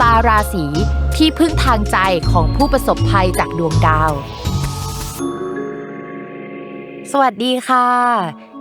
ตาร์ราศีที่พึ่งทางใจของผู้ประสบภัยจากดวงดาว สวัสดีค่ะ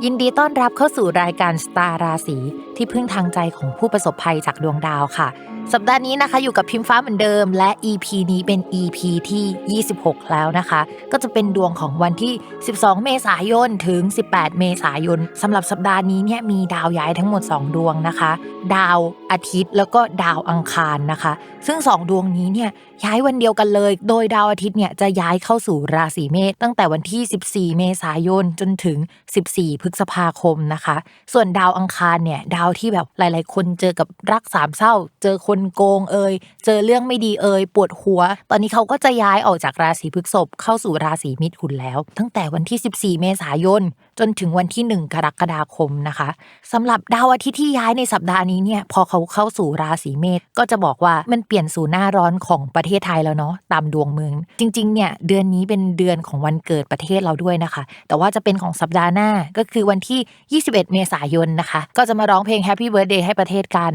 ยินดีต้อนรับเข้าสู่รายการสตาร์ราศีที่พึ่งทางใจของผู้ประสบภัยจากดวงดาวค่ะ สัปดาห์นี้นะคะอยู่กับพิมฟ้าเหมือนเดิม และ EP นี้เป็น EP ที่ 26 แล้วนะคะ ก็จะเป็นดวงของวันที่ 12 เมษายนถึง 18 เมษายนสำหรับสัปดาห์นี้เนี่ยมีดาวย้ายทั้งหมด 2 ดวงนะคะ ดาวอาทิตย์แล้วก็ดาวอังคารนะคะ ซึ่ง 2 ดวงนี้เนี่ยย้ายวันเดียวกันเลย โดยดาวอาทิตย์เนี่ยจะย้ายเข้าสู่ราศีเมษตั้งแต่วันที่ 14 เมษายนจนถึง 14พฤษภาคมนะคะ ส่วนดาวอังคารเนี่ยดาวที่แบบหลาย ๆ คนเจอกับรักสามเศร้า เจอคนโกงเอ่ยเจอเรื่องไม่ดีเอ่ยปวดหัว ตอนนี้เขาก็จะย้ายออกจากราศีพฤษภเข้าสู่ราศีมิถุนแล้ว ตั้งแต่วันที่ 14 เมษายน จนถึงวันที่ 1 กรกฎาคมนะคะสำหรับดาวอาทิตย์ที่ย้ายในสัปดาห์นี้เนี่ยพอเขาเข้าสู่ราศีเมษก็จะบอกว่ามันเปลี่ยนสู่หน้าร้อนของประเทศไทยแล้วเนาะตามดวงเมือง จริงๆเนี่ยเดือนนี้เป็นเดือนของวันเกิดประเทศเราด้วยนะคะ แต่ว่าจะเป็นของสัปดาห์หน้าก็คือวันที่ 21 เมษายนนะคะ ก็จะมาร้องเพลง Happy Birthday ให้ประเทศกัน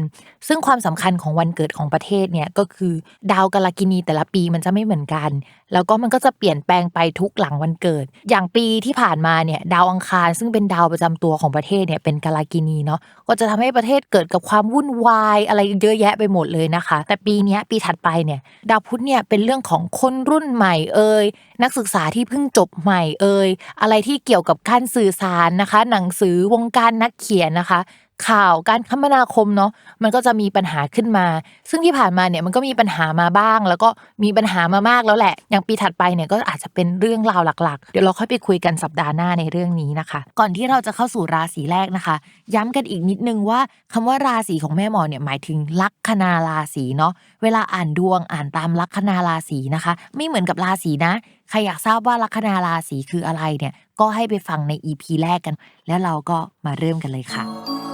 ซึ่งความสำคัญของวันเกิดของประเทศเนี่ยก็คือดาวกาลกินีแต่ละปีมันจะไม่เหมือนกัน แล้วก็มันก็จะเปลี่ยนแปลงไปทุกหลังวันเกิด อย่างปีที่ผ่านมาเนี่ยดาวอังคาร ซึ่งเป็นดาวประจำตัวของประเทศเนี่ยเป็นกาลากินีเนาะก็จะทำให้ประเทศเกิดกับความวุ่นวายอะไรเยอะแยะไปหมดเลยนะคะ แต่ปีนี้ปีถัดไปเนี่ยดาวพุธเนี่ยเป็นเรื่องของคนรุ่นใหม่เอ่ยนักศึกษาที่เพิ่งจบใหม่เอ่ยอะไรที่เกี่ยวกับการสื่อสารนะคะ หนังสือวงการนักเขียนนะคะ ข่าวการคมนาคมเนาะมันก็จะมีปัญหาขึ้นมา ซึ่งที่ผ่านมาเนี่ยมันก็มีปัญหามาบ้าง แล้วก็มีปัญหามามากแล้วแหละ อย่างปีถัดไปเนี่ยก็อาจจะเป็นเรื่องราวหลักๆ เดี๋ยวเราค่อยไปคุยกันสัปดาห์หน้าในเรื่องนี้นะคะ ก่อนที่เราจะเข้าสู่ราศีแรกนะคะ ย้ำกันอีกนิดนึงว่าคำว่าราศีของแม่หมอเนี่ยหมายถึงลัคนาราศีเนาะเวลาอ่านดวงอ่านตามลัคนาราศีนะคะ ไม่เหมือนกับราศีนะใครอยากทราบว่าลัคนาราศีคืออะไรเนี่ยก็ให้ไปฟังใน EP แรกกัน แล้วเราก็มาเริ่มกันเลยค่ะ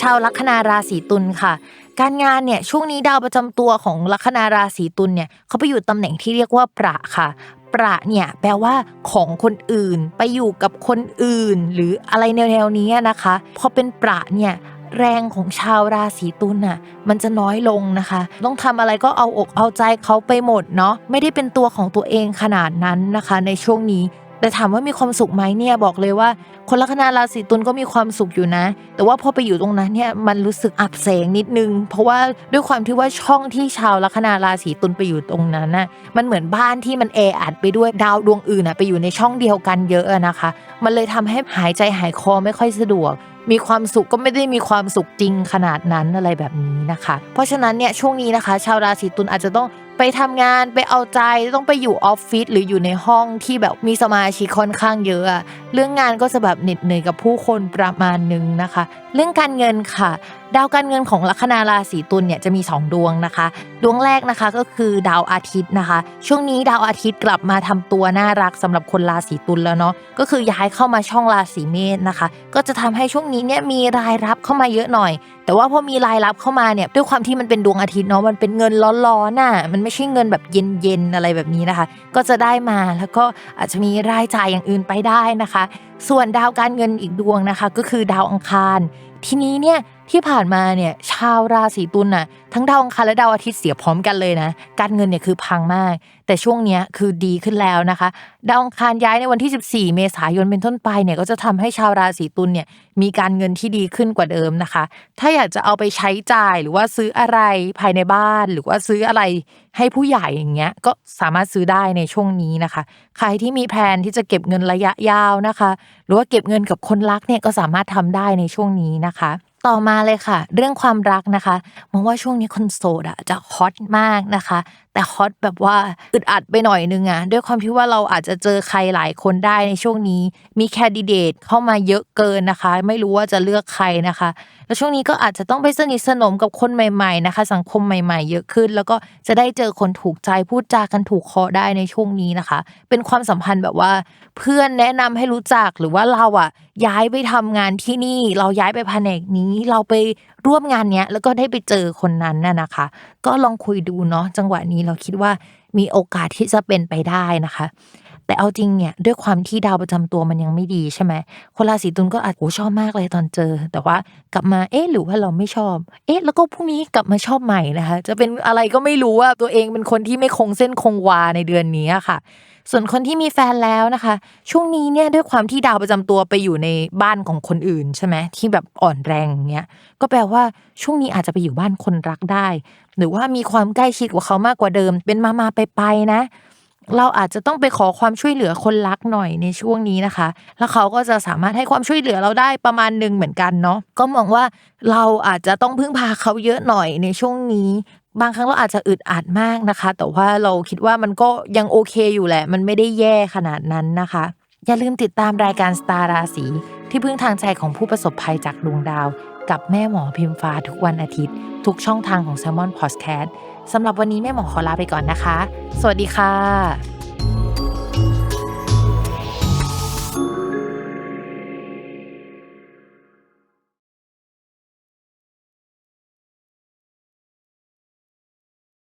ชาวลัคนาราศีตุลค่ะ การงานเนี่ยช่วงนี้ดาวประจำตัวของลัคนาราศีตุลเนี่ยเขาไปอยู่ตำแหน่งที่เรียกว่าประค่ะ ประเนี่ยแปลว่าของคนอื่น ไปอยู่กับคนอื่น หรืออะไรแนวๆนี้นะคะ พอเป็นประเนี่ยแรงของชาวราศีตุลน่ะมันจะน้อยลงนะคะ ต้องทำอะไรก็เอาอกเอาใจเขาไปหมดเนาะไม่ได้เป็นตัวของตัวเองขนาดนั้นนะคะ ในช่วงนี้ แต่ถามว่ามีความสุขไหมเนี่ยบอกเลยว่า คนลัคนาราศีตุลก็มีความสุขอยู่นะ แต่ว่าพอไปอยู่ตรงนั้นเนี่ยมันรู้สึกอับเสงนิดนึง เพราะว่าด้วยความที่ว่าช่องที่ชาวลัคนาราศีตุลไปอยู่ตรงนั้นน่ะมันเหมือนบ้านที่มันแออัดไปด้วยดาวดวงอื่นน่ะไปอยู่ในช่องเดียวกันเยอะอะนะคะ มันเลยทำให้หายใจหายคอไม่ค่อยสะดวกมีความสุขก็ไม่ได้มีความสุขจริงขนาดนั้นอะไรแบบนี้นะคะ เพราะฉะนั้นเนี่ยช่วงนี้นะคะ ชาวราศีตุลอาจจะต้อง ไปทำงานไปเอาใจต้องไปอยู่ออฟฟิศหรืออยู่ในห้องที่แบบมีสมาชิกค่อนข้างเยอะ เรื่องงานก็จะแบบเหน็ดเหนื่อยกับผู้คนประมาณนึงนะคะ เรื่องการเงินค่ะ ดาวการเงินของลัคนาราศีตุลเนี่ยจะมี 2 ดวงนะคะ ดวงแรกนะคะก็คือดาวอาทิตย์นะคะ ช่วงนี้ดาวอาทิตย์กลับมาทำตัวน่ารักสำหรับคนราศีตุลแล้วเนาะก็คือย้ายเข้ามาช่องราศีเมษนะคะ ก็จะทำให้ช่วงนี้เนี่ยมีรายรับเข้ามาเยอะหน่อย แต่ว่าพอมีรายรับเข้ามาเนี่ยด้วยความที่มันเป็นดวงอาทิตย์เนาะมันเป็นเงินร้อนๆน่ะมันไม่ใช่เงินแบบเย็นๆอะไรแบบนี้นะคะ ก็จะได้มาแล้วก็อาจจะมีรายจ่ายอย่างอื่นไปได้นะคะส่วนดาวการเงินอีกดวงนะคะ ก็คือดาวอังคาร ทีนี้เนี่ย ที่ผ่านมาเนี่ยชาวราศีตุลน่ะทั้งดาวอังคารและดาวอาทิตย์เสียพร้อมกันเลยนะ การเงินเนี่ยคือพังมาก แต่ช่วงเนี้ยคือดีขึ้นแล้วนะคะ ดาวอังคารย้ายในวันที่ 14 เมษายนเป็นต้นไปเนี่ยก็จะทำให้ชาวราศีตุลเนี่ยมีการเงินที่ดีขึ้นกว่าเดิมนะคะ ถ้าอยากจะเอาไปใช้จ่ายหรือว่าซื้ออะไรภายในบ้าน หรือว่าซื้ออะไรให้ผู้ใหญ่อย่างเงี้ยก็สามารถซื้อได้ในช่วงนี้นะคะ ใครที่มีแผนที่จะเก็บเงินระยะยาวนะคะ หรือว่าเก็บเงินกับคนรักเนี่ยก็สามารถทำได้ในช่วงนี้นะคะ ต่อมาเลยค่ะ เรื่องความรักนะคะมองว่าช่วงนี้คนโสดอะจะฮอตมากนะคะแต่ฮอตแบบว่าอึดอัดไปหน่อยนึงอะด้วยความที่ว่าเราอาจจะเจอใครหลายคนได้ในช่วงนี้ มีแคนดิเดตเข้ามาเยอะเกินนะคะ ไม่รู้ว่าจะเลือกใครนะคะ แล้วช่วงนี้ก็อาจจะต้องไปสนิทสนมกับคนใหม่ ๆนะคะ สังคมใหม่ ๆ เยอะขึ้น แล้วก็จะได้เจอคนถูกใจพูดจากันถูกคอได้ในช่วงนี้นะคะ เป็นความสัมพันธ์แบบว่า เพื่อนแนะนำให้รู้จักหรือว่าเราอะย้ายไปทำงานที่นี่ เราย้ายไปแผนกนี้ เราไปร่วมงานเนี้ยแล้วก็ได้ไปเจอคนนั้นน่ะนะคะ ก็ลองคุยดูเนาะจังหวะนี้เราคิดว่ามีโอกาสที่จะเป็นไปได้นะคะ แต่เอาจริงเนี่ยด้วยความที่ดาวประจำตัวมันยังไม่ดีใช่ไหมคนราศีตุลก็อาจโอ้ชอบมากเลยตอนเจอ แต่ว่ากลับมาเอ๊ะหรือว่าเราไม่ชอบ เอ๊ะ แล้วก็พรุ่งนี้กลับมาชอบใหม่นะคะ จะเป็นอะไรก็ไม่รู้ว่าตัวเองเป็นคนที่ไม่คงเส้นคงวาในเดือนนี้ค่ะ ส่วนคนที่มีแฟนแล้วนะคะ ช่วงนี้เนี่ยด้วยความที่ดาวประจำตัวไปอยู่ในบ้านของคนอื่นใช่ไหมที่แบบอ่อนแรงเงี้ยก็แปลว่าช่วงนี้อาจจะไปอยู่บ้านคนรักได้ หรือว่ามีความใกล้ชิดกว่าเขามากกว่าเดิม เป็นมามาไปไปนะ เราอาจจะต้องไปขอความช่วยเหลือคนรักหน่อยในช่วงนี้นะคะ แล้วเขาก็จะสามารถให้ความช่วยเหลือเราได้ประมาณหนึ่งเหมือนกันเนาะก็มองว่าเราอาจจะต้องพึ่งพาเขาเยอะหน่อยในช่วงนี้ บางครั้งเราอาจจะอึดอัดมากนะคะ แต่ว่าเราคิดว่ามันก็ยังโอเคอยู่แหละ มันไม่ได้แย่ขนาดนั้นนะคะ อย่าลืมติดตามรายการสตาร์ราศีที่พึ่งทางใจของผู้ประสบภัยจากดวงดาว กับแม่หมอพิมฟ้าทุกวันอาทิตย์ ทุกช่องทางของ s ซ l m o n Podcast สำหรับวันนี้แม่หมอขอลาไปก่อนนะคะ สวัสดีค่ะ